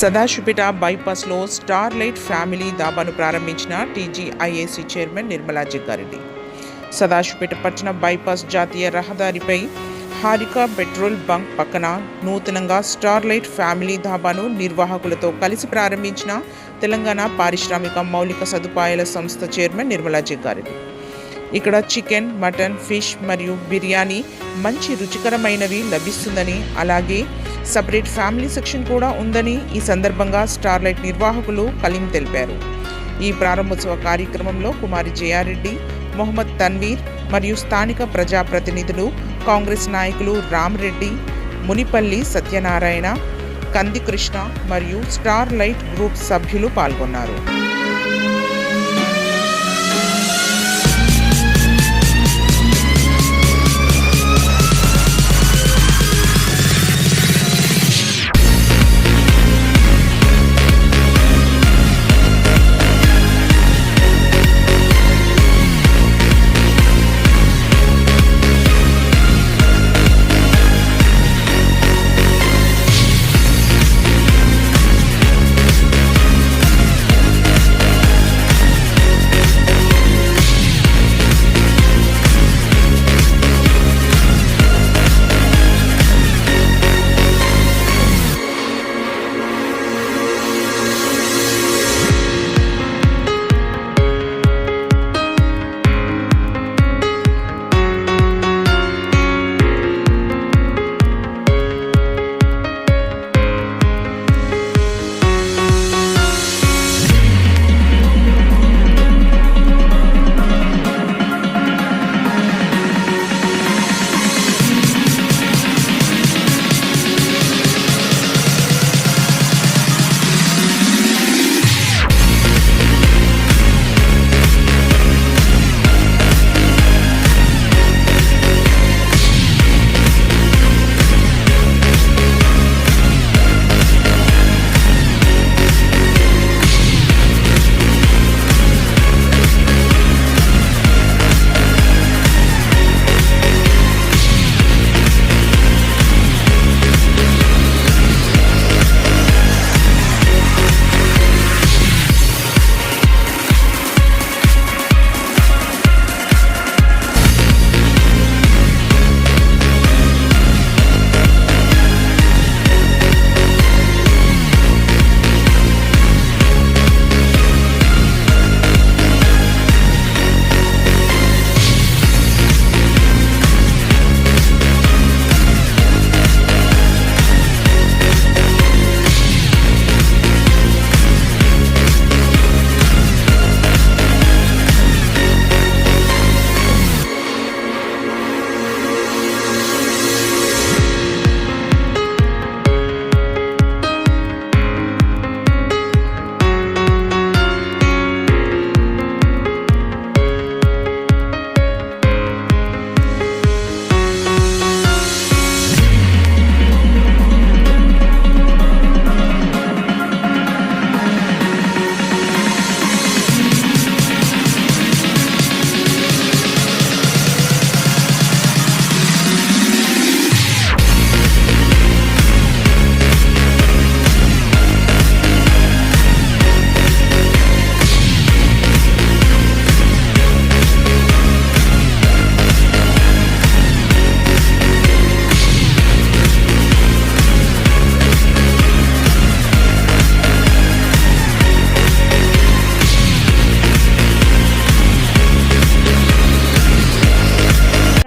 సదాశివపేట బైపాస్లో star light family దాబాను ప్రారంభించిన టీజీఐఏసీ చైర్మన్ నిర్మలా జగ్గారెడ్డి. సదాశివపేట పట్టణ బైపాస్ జాతీయ రహదారిపై హారిక పెట్రోల్ బంక్ పక్కన నూతనంగా స్టార్ లైట్ ఫ్యామిలీ ధాబాను నిర్వాహకులతో కలిసి ప్రారంభించిన తెలంగాణ పారిశ్రామిక మౌలిక సదుపాయాల సంస్థ చైర్మన్ నిర్మలా జగ్గారెడ్డి. ఇక్కడ చికెన్ మటన్ ఫిష్ మరియు బిర్యానీ మంచి రుచికరమైనవి లభిస్తుందని అలాగే సపరేట్ ఫ్యామిలీ సెక్షన్ కూడా ఉందని ఈ సందర్భంగా స్టార్లైట్ నిర్వాహకులు కలీం తెలిపారు. ఈ ప్రారంభోత్సవ కార్యక్రమంలో కుమారి జయారెడ్డి మొహమ్మద్ తన్వీర్ మరియు స్థానిక ప్రజాప్రతినిధులు కాంగ్రెస్ నాయకులు రామ్రెడ్డి మునిపల్లి సత్యనారాయణ కందికృష్ణ మరియు స్టార్ లైట్ గ్రూప్ సభ్యులు పాల్గొన్నారు.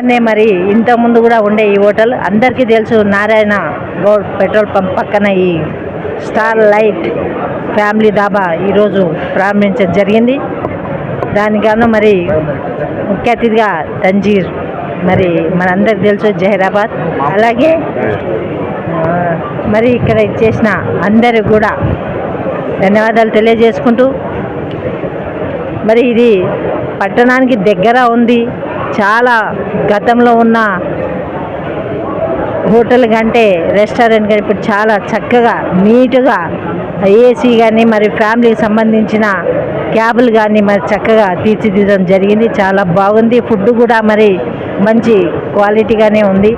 అనే మరి ఇంతకుముందు ముందు కూడా ఉండే ఈ హోటల్. అందరికీ తెలుసు నారాయణ గౌడ్ పెట్రోల్ పంప్ పక్కన ఈ స్టార్ లైట్ ఫ్యామిలీ దాబా ఈరోజు ప్రారంభించడం జరిగింది. దానికన్నా మరి ముఖ్య అతిథిగా తంజీర్ మరి మనందరికి తెలుసు జహీరాబాద్. అలాగే మరి ఇక్కడ ఇచ్చేసిన అందరికి కూడా ధన్యవాదాలు తెలియజేసుకుంటూ మరి ఇది పట్టణానికి దగ్గర ఉంది. చాలా గతంలో ఉన్న హోటల్ కంటే రెస్టారెంట్ కానీ ఇప్పుడు చాలా చక్కగా నీట్గా ఏసీ కానీ మరి ఫ్యామిలీకి సంబంధించిన క్యాబులు కానీ మరి చక్కగా తీర్చిదిద్దడం జరిగింది. చాలా బాగుంది. ఫుడ్ కూడా మరి మంచి క్వాలిటీగానే ఉంది.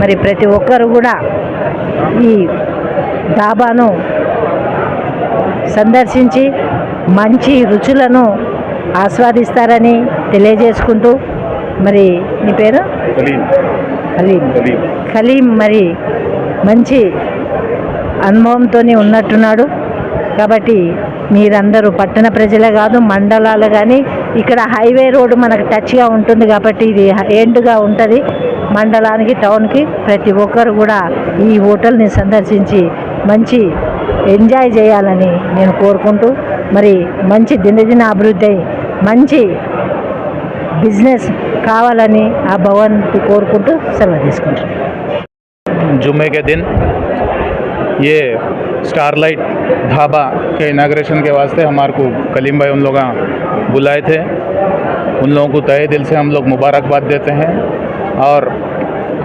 మరి ప్రతి ఒక్కరు కూడా ఈ డాబాను సందర్శించి మంచి రుచులను ఆస్వాదిస్తారని తెలియజేసుకుంటూ మరి నీ పేరు? ఖలీం మరి మంచి అనుభవంతోనే ఉన్నట్టున్నాడు. కాబట్టి మీరందరూ పట్టణ ప్రజలే కాదు మండలాలు కానీ ఇక్కడ హైవే రోడ్డు మనకు టచ్గా ఉంటుంది కాబట్టి ఇది ఎండుగా ఉంటుంది. మండలానికి టౌన్కి ప్రతి ఒక్కరు కూడా ఈ హోటల్ని సందర్శించి మంచి ఎంజాయ్ చేయాలని నేను కోరుకుంటూ మరి మంచి దినదిన అభివృద్ధి మంచి బిజినెస్ కావాలని ఆ భగవంతు కోరుకుంటూ సెలవు తీసుకుంటాను जुम्मे के दिन ये स्टारलाइट ढाबा के इनाग्रेशन के वास्ते हमारे को कलीम भाई उन लोग बुलाए थे उन लोगों को तहे दिल से हम लोग मुबारकबाद देते हैं और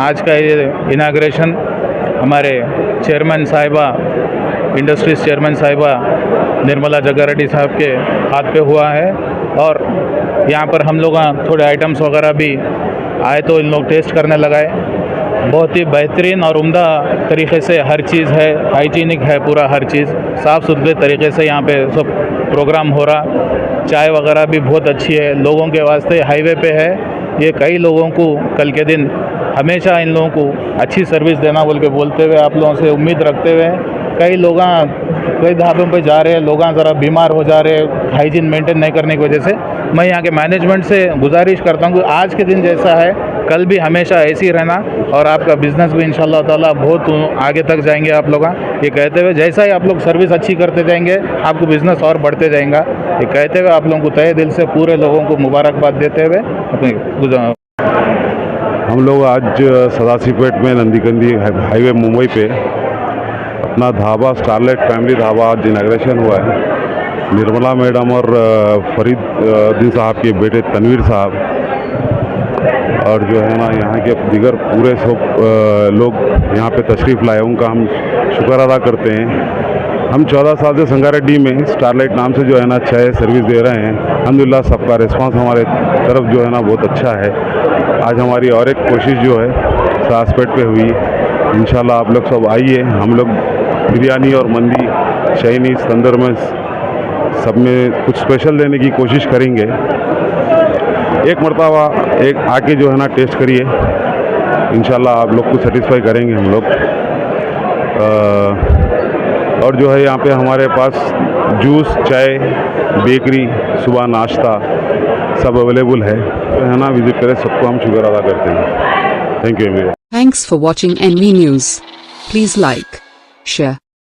आज का ये इनाग्रेशन हमारे चेयरमैन साहिबा इंडस्ट्रीज़ चेयरमैन साहिबा निर्मला जग्गारेड्डी साहब के हाथ पे हुआ है और यहाँ पर हम लोग थोड़े आइटम्स वगैरह भी आए तो इन लोग टेस्ट करने लगाए। बहुत ही बेहतरीन और उम्दा तरीके से हर चीज़ है हाइजीनिक है पूरा हर चीज़। साफ़ सुथरे तरीके से यहाँ पे सब प्रोग्राम हो रहा। चाय वगैरह भी बहुत अच्छी है। लोगों के वास्ते हाईवे पे है। ये कई लोगों को कल के दिन हमेशा इन लोगों को अच्छी सर्विस देना बोल के बोलते हुए आप लोगों से उम्मीद रखते हुए कई लोग कई ढाबों पर जा रहे हैं, लोग ज़रा बीमार हो जा रहे हैं हाइजीन मेंटेन नहीं करने की वजह से। मैं यहाँ के मैनेजमेंट से गुजारिश करता हूँ कि आज के दिन जैसा है, कल भी हमेशा ऐसे ही रहना और आपका बिज़नेस भी इंशाल्लाह ताला बहुत आगे तक जाएँगे आप लोग ये कहते हुए जैसा ही आप लोग सर्विस अच्छी करते जाएँगे, आपको बिज़नेस और बढ़ते जाएगा। ये कहते हुए आप लोगों को तय दिल से पूरे लोगों को मुबारकबाद देते हुए अपनी हम लोग आज सदाशिवपेट में नंदीकंदी हाईवे मुंबई पे अपना ढाबा स्टारलाइट फैमिली ढाबा आज इनाग्रेशन हुआ है। निर्मला मैडम और फरीद साहब के बेटे तनवीर साहब और जो है ना यहाँ के दिगर पूरे सब लोग यहाँ पे तशरीफ़ लाए। उनका हम शुक्र अदा करते हैं। हम चौदह साल से संगारेड्डी में स्टारलाइट नाम से जो है ना चाय सर्विस दे रहे हैं। अलहमदिल्ला सबका रिस्पांस हमारे तरफ़ जो है ना बहुत अच्छा है। आज हमारी और एक कोशिश जो है सासपेट पे हुई। इन आप लोग सब आइए। हम लोग बिरयानी और मंदी चाइनीज़ तंदूर में सब में कुछ स्पेशल देने की कोशिश करेंगे। एक मरतबा एक आके जो है ना टेस्ट करिए। इंशाल्लाह आप लोग को सेटिस्फाई करेंगे हम लोग। और जो है यहाँ पे हमारे पास जूस चाय बेकरी सुबह नाश्ता सब अवेलेबल है। तो है ना विज़िट करें सबको हम शुक्र अदा करते हैं। Thank you Thanks for watching NV News. Please like, share,